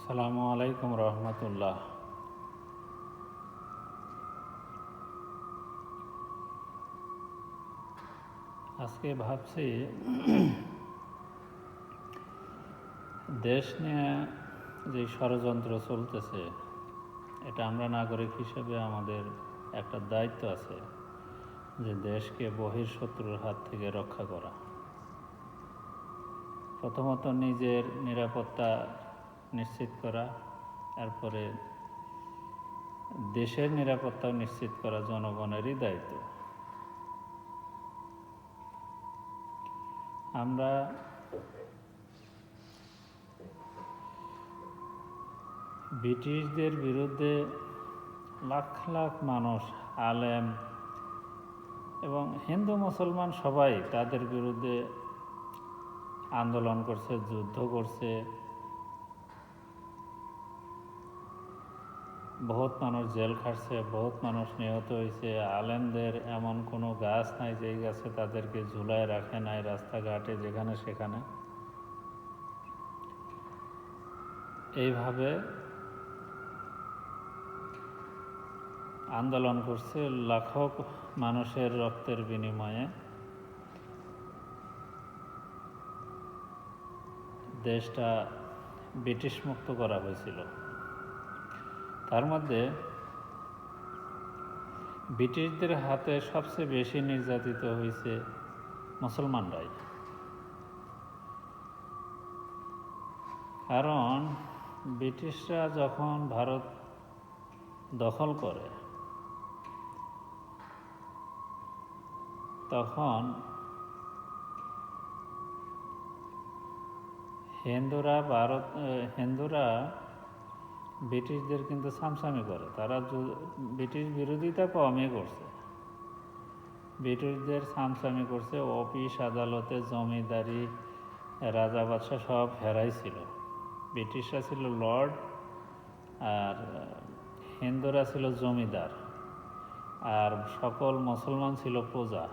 আসসালামু আলাইকুম রহমতুল্লাহ। আজকে ভাবছি দেশ নিয়ে যে ষড়যন্ত্র চলতেছে, এটা আমরা নাগরিক হিসেবে আমাদের একটা দায়িত্ব আছে যে দেশকে বহির শত্রুর হাত থেকে রক্ষা করা। প্রথমত নিজের নিরাপত্তা নিশ্চিত করা, তারপরে দেশের নিরাপত্তা নিশ্চিত করা জনগণেরই দায়িত্ব। আমরা ব্রিটিশদের বিরুদ্ধে লাখ লাখ মানুষ, আলেম এবং হিন্দু, মুসলমান সবাই তাদের বিরুদ্ধে আন্দোলন করছে, যুদ্ধ করছে। বহুত মানুষ জেল খাটছে, বহুত মানুষ নিহত হয়েছে আলেমদের এমন কোনো গাছ নাই যেই গাছে তাদেরকে ঝুলায় রাখে নাই রাস্তাঘাটে, যেখানে সেখানে। এইভাবে আন্দোলন করছে লাখক মানুষের রক্তের বিনিময়ে। দেশটা ব্রিটিশ মুক্ত করা হয়েছিল। তার মধ্যে ব্রিটিশদের হাতে সবচেয়ে বেশি নির্যাতিত হয়েছে মুসলমানরাই। কারণ ব্রিটিশরা যখন ভারত দখল করে, তখন হিন্দুরা ভারত হিন্দুরা ব্রিটিশদের কিন্তু সামসামি করে। তারা ব্রিটিশ বিরোধিতা কমই করছে। ব্রিটিশদের সামসামি করছে, অফিস, আদালতে, জমিদারি, রাজা, বাদশাহ সব হেরাইছিল ব্রিটিশরা ছিল লর্ড আর হিন্দুরা ছিল জমিদার। আর সকল মুসলমান ছিল প্রজা।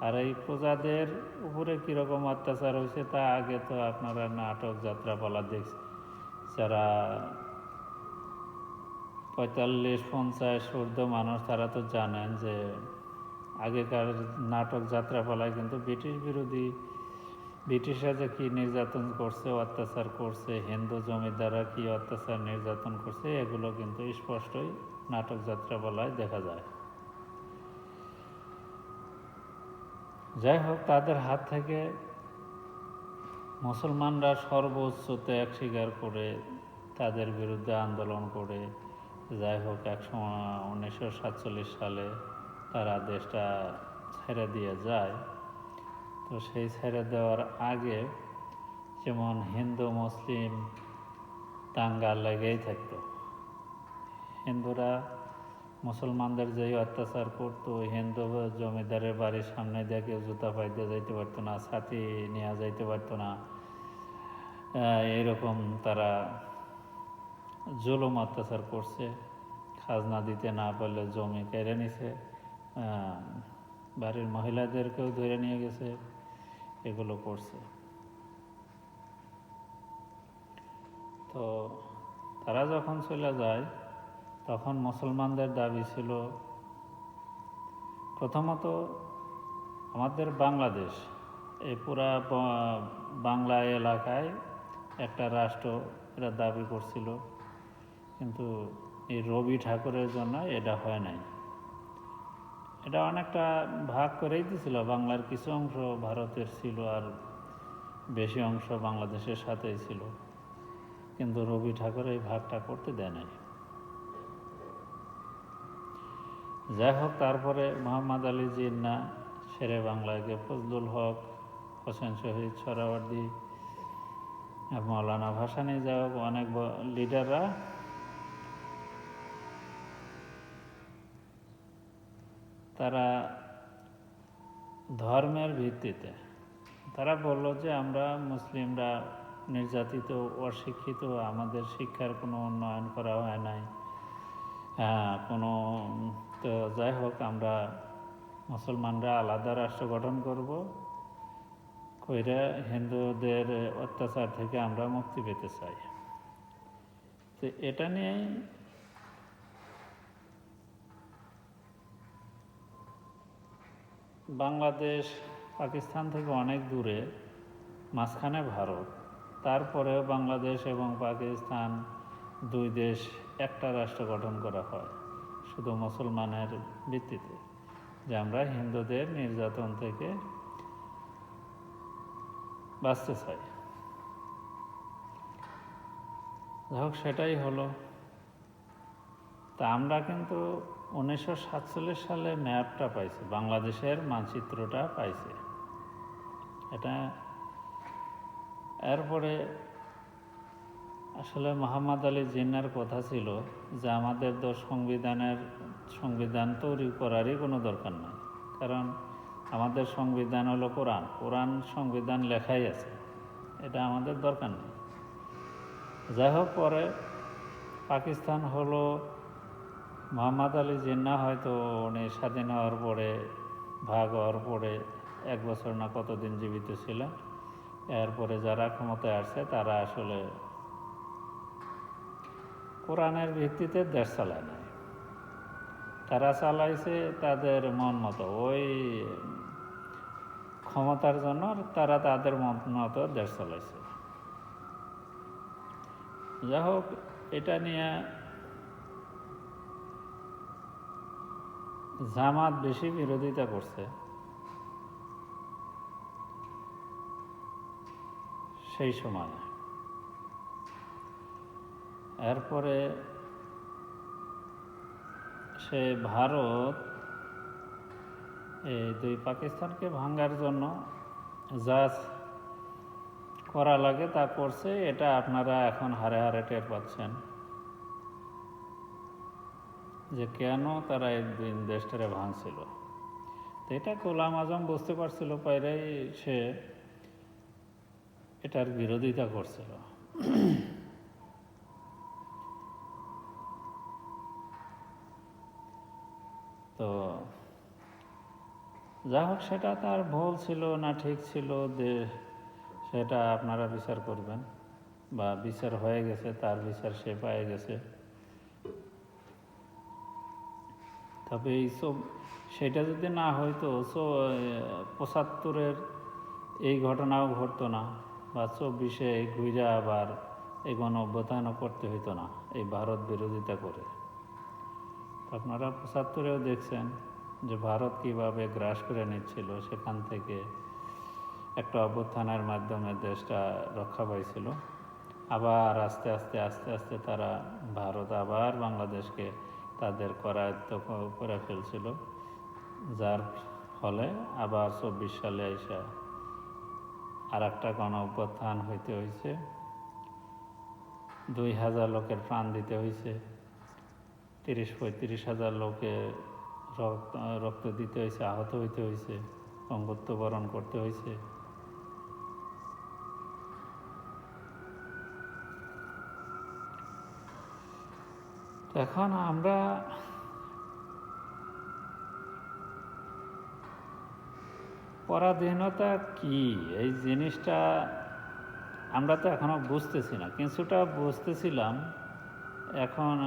আর এই প্রজাদের উপরে কীরকম অত্যাচার হয়েছে তা আগে তো আপনারা নাটক যাত্রাপালা দেখছে। যারা পঁয়তাল্লিশ, পঞ্চাশ ঊর্ধ্ব মানুষ তারা তো জানেন যে আগেকার নাটক যাত্রাপালায় কিন্তু ব্রিটিশ বিরোধী, ব্রিটিশরা যে কী নির্যাতন করছে, অত্যাচার করছে, হিন্দু জমিদাররা কী অত্যাচার নির্যাতন করছে, এগুলো কিন্তু স্পষ্টই নাটক যাত্রাপালায় দেখা যায়। যাই হোক তাদের হাত থেকে মুসলমানরা সর্বোচ্চ ত্যাগ স্বীকার করে তাদের বিরুদ্ধে আন্দোলন করে যাই হোক একসময় উনিশশো সাতচল্লিশ সালে তারা দেশটা ছেড়ে দিয়ে যায়। তো সেই ছেড়ে দেওয়ার আগে যেমন হিন্দু, মুসলিম, দাঙ্গা লেগেই থাকতো। হিন্দুরা মুসলমানদের যেই অত্যাচার করতো হিন্দু জমিদারের বাড়ির সামনে দিয়ে কেউ জুতা পাইতে যাইতে পারতো না, ছাতি নেওয়া যাইতে পারতো না। এরকম তারা জুলুম অত্যাচার করছে, খাজনা দিতে না পারলে জমি কেড়ে নিছে বাড়ির মহিলাদেরকেও ধরে নিয়ে গেছে, এগুলো করছে। তো তারা যখন চলে যায়, তখন মুসলমানদের দাবি ছিল, প্রথমত আমাদের বাংলাদেশ, এই পুরা বাংলা এলাকায় একটা রাষ্ট্র এরা দাবি করছিল। কিন্তু এই রবি ঠাকুরের জন্য এটা হয় নাই। এটা অনেকটা ভাগ করেই দিছিল বাংলার কিছু অংশ ভারতের ছিল আর বেশি অংশ বাংলাদেশের সাথেই ছিল। কিন্তু রবি ঠাকুর এই ভাগটা করতে দেয় নাই। যাই হোক, তারপরে মোহাম্মদ আলী জিন্না, শেরে বাংলাকে ফজলুল হক, হোসেন শহীদ সরাওয়ার্দি, মৌলানা ভাসানি যাই হোক অনেক লিডাররা তারা ধর্মের ভিত্তিতে, তারা বলল যে আমরা মুসলিমরা নির্যাতিত, অশিক্ষিত, আমাদের শিক্ষার কোনো উন্নয়ন করা হয় নাই। কোনো, তো যাই হোক, আমরা মুসলমানরা আলাদা রাষ্ট্র গঠন করব, কইরা হিন্দুদের অত্যাচার থেকে আমরা মুক্তি পেতে চাই। তো এটা নিয়েই বাংলাদেশ, পাকিস্তান থেকে অনেক দূরে, মাঝখানে ভারত। তারপরেও বাংলাদেশ এবং পাকিস্তান দুই দেশ একটা রাষ্ট্র গঠন করা হয়, শুধু মুসলমানের ভিত্তিতে, যে আমরা হিন্দুদের নির্যাতন থেকে বাঁচতে চাই। যাই হোক, সেটাই হলো। তা আমরা কিন্তু উনিশশো সাতচল্লিশ সালে ম্যাপটা পাইছে, বাংলাদেশের মানচিত্রটা পাইছে। এটা এরপরে আসলে মোহাম্মদ আলী জিন্নার কথা ছিল যে আমাদের তো সংবিধানের, সংবিধান তৈরি করারই কোনো দরকার নাই। কারণ আমাদের সংবিধান হলো কোরআন কোরআন সংবিধান লেখাই আছে, এটা আমাদের দরকার নেই। যাই হোক, পরে পাকিস্তান হলো মোহাম্মদ আলী জিন্না হয়তো উনি স্বাধীন হওয়ার পরে, ভাগ হওয়ার পরে এক বছর না কতদিন জীবিত ছিলেন। এরপরে যারা ক্ষমতায় আসছে, তারা আসলে কোরআনের ভিত্তিতে দেশ চালায় নাই। তারা চালাইছে তাদের মন মতো। ওই ক্ষমতার জন্য তারা তাদের মন মতো দেশ চালাইছে। যাই হোক, এটা নিয়ে জামাত বেশি বিরোধিতা করছে। সেই সময়। এরপরে সে ভারত এই দুই পাকিস্তানকে ভাঙ্গার জন্য যা করা লাগে, তা করছে। এটা আপনারা এখন হারে হারে টের পাচ্ছেন। যে কেন তারা এই দেশটারে ভাঙছিল। তো এটা গোলাম আজম বুঝতে পারছিল পাইরাই সে এটার বিরোধিতা করছিল। তো যা হোক, সেটা তার ভুল ছিল না ঠিক ছিল যে সেটা আপনারা বিচার করবেন। বা বিচার হয়ে গেছে, তার বিচার সে পায়ে গেছে। তবে এইসব, সেটা যদি না হয়তো সো পঁচাত্তরের এই ঘটনাও ঘটতো না বা চব্বিশে ঘুরে আবার এই গণ অভ্যুত্থানও করতে হইতো না, এই ভারত বিরোধিতা করে। আপনারা পঁচাত্তরেও দেখছেন যে ভারত কীভাবে গ্রাস করে নিচ্ছিল, সেখান থেকে একটা অভ্যুত্থানের মাধ্যমে দেশটা রক্ষা পাইছিল। আবার আস্তে আস্তে আস্তে আস্তে তারা ভারত আবার বাংলাদেশকে তাদের করায়ত্ত করে ফেলছিল। যার ফলে আবার চব্বিশ সালে এসে আর একটা গণ অভ্যুত্থান হইতে হয়েছে দুই হাজার লোকের প্রাণ দিতে হয়েছে তিরিশ, পঁয়ত্রিশ হাজার লোকে রক্ত রক্ত দিতে হয়েছে আহত হইতে হয়েছে অঙ্গত্ব বরণ করতে হয়েছে এখন আমরা পরাধীনতা কি? এই জিনিসটা আমরা তো এখনও বুঝতেছি না। কিছুটা বুঝতেছিলাম, এখন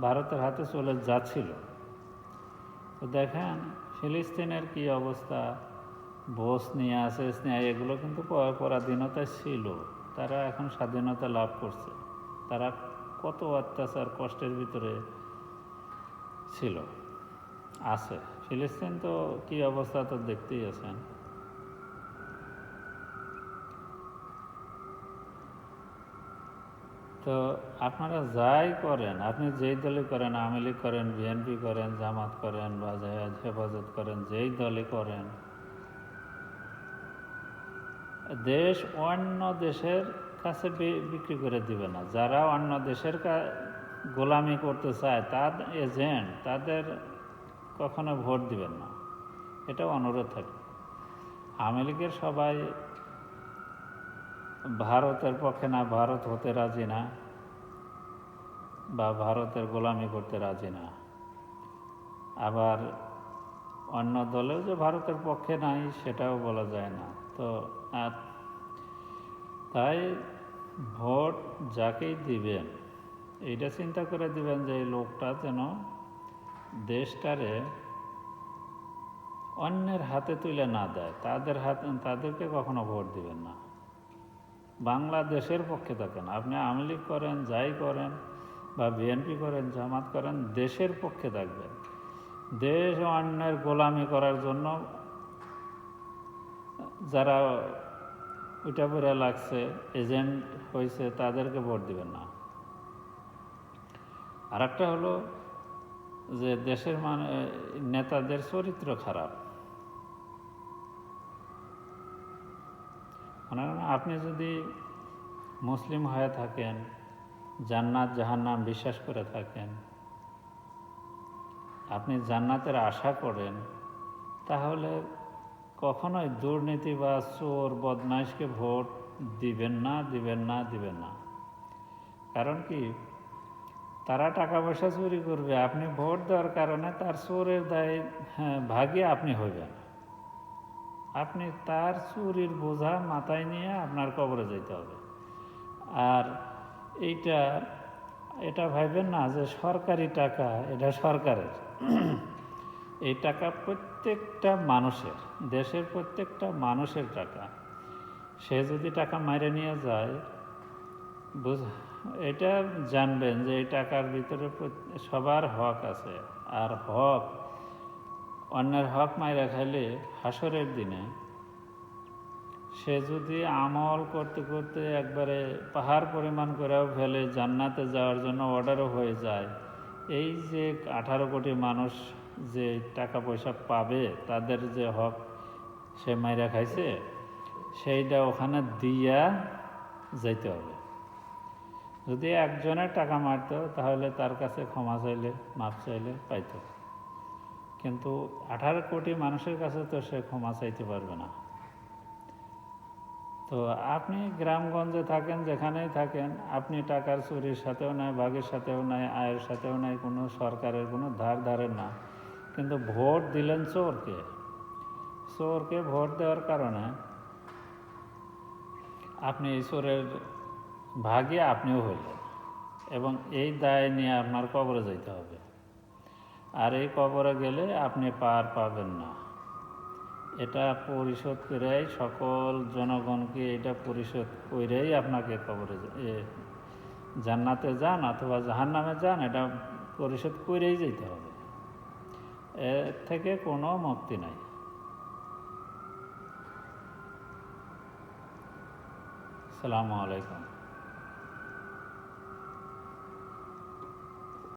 ভারতের হাতে চলে যাচ্ছিল। তো দেখেন, ফিলিস্তিনের কি অবস্থা? বসনিয়া, সেসনিয়া, এগুলো কিন্তু পরাধীনতা ছিল। তারা এখন স্বাধীনতা লাভ করছে। তারা কত অত্যাচার কষ্টের ভিতরে ছিল? আছে। ফিলিস্তিন তো কি অবস্থা তো দেখতেই আছেন। তো আপনারা যাই করেন, আপনি যেই দলে করেন, আওয়ামী লীগ করেন, বিএনপি করেন, জামাত করেন বা হেফাজত করেন, যেই দলে করেন, দেশ অন্য দেশের কাছে বিক্রি করে দিবে না। যারা অন্য দেশের গোলামি করতে চায় তার এজেন্ট, তাদের কখনো ভোট দিবেন না। এটা অনুরোধ থাকে আওয়ামী লীগের সবাই ভারতের পক্ষে না, ভারত হতে রাজি না, বা ভারতের গোলামি করতে রাজি না। আবার অন্য দলেও যে ভারতের পক্ষে নাই, সেটাও বলা যায় না। তো তাই ভোট যাকেই দিবেন, এইটা চিন্তা করে দিবেন যে এই লোকটা যেন দেশটারে অন্যের হাতে তুলে না দেয়। তাদের হাতে, তাদেরকে কখনো ভোট দিবেন না। বাংলাদেশের পক্ষে থাকেন। আপনি আওয়ামী লীগ করেন, যাই করেন বা বিএনপি করেন, জামাত করেন, দেশের পক্ষে থাকবেন। দেশ অন্যের গোলামি করার জন্য যারা ওইটা পরে লাগছে এজেন্ট হয়েছে তাদেরকে ভোট দিবেন না। আর একটা হলো যে দেশের মানে নেতাদের চরিত্র খারাপ। আপনি যদি মুসলিম হয়ে থাকেন, জান্নাত জাহান্নাম বিশ্বাস করে থাকেন, আপনি জান্নাতের আশা করেন, তাহলে কখনোই দুর্নীতি বা চোর বদমাইশকে ভোট দিবেন না দিবেন না দিবেন না। কারণ কি? তারা টাকা পয়সা চুরি করবে, আপনি ভোট দেওয়ার কারণে তার চোরের দায় হ্যাঁ ভাগে আপনি হইবেন। আপনি তার চুরির বোঝা মাথায় নিয়ে আপনার কবরে যেতে হবে। আর এইটা, এটা ভাববেন না যে সরকারি টাকা, এটা সরকারের। এই টাকা প্রত্যেকটা মানুষের, দেশের প্রত্যেকটা মানুষের টাকা। সে যদি টাকা মাইরে নিয়ে যায়, বুঝ, এটা জানবেন যে এই টাকার ভিতরে সবার হক আছে। আর হক, অন্যের হক মাইরা খাইলে হাসরের দিনে সে যদি আমল করতে করতে একবারে পাহাড় পরিমাণ করেও ফেলে, জান্নাতে যাওয়ার জন্য অর্ডারও হয়ে যায় এই যে আঠারো কোটি মানুষ যে টাকা পয়সা পাবে, তাদের যে হক সে মাইরা খাইছে, সেইটা ওখানে দিয়া যাইতে হবে। যদি একজনের টাকা মারতো, তাহলে তার কাছে ক্ষমা চাইলে মাপ চাইলে পাইতো। কিন্তু আঠারো কোটি মানুষের কাছে তো সে ক্ষমা চাইতে পারবে না। তো আপনি গ্রামগঞ্জে থাকেন, যেখানেই থাকেন, আপনি টাকার চুরির সাথেও নাই ভাগের সাথেও নাই, আয়ের সাথেও নাই, কোনো সরকারের কোনো ধার ধারের না। কিন্তু ভোট দিলেন চোরকে। চোরকে ভোট দেওয়ার কারণে আপনি এই চোরের ভাগে আপনিও হইলেন এবং এই দায় নিয়ে আপনার কবরে যেতে হবে। আর এই কবরে গেলে আপনি পার পাবেন না। এটা পরিশোধ করেই সকল জনগণকে এটা পরিশোধ করেই আপনাকে কবরে জান্নাতে যান অথবা জাহান্নামে যান, এটা পরিশোধ করেই যেতে হবে। এর থেকে কোনো মুক্তি নাই। সালামু আলাইকুম।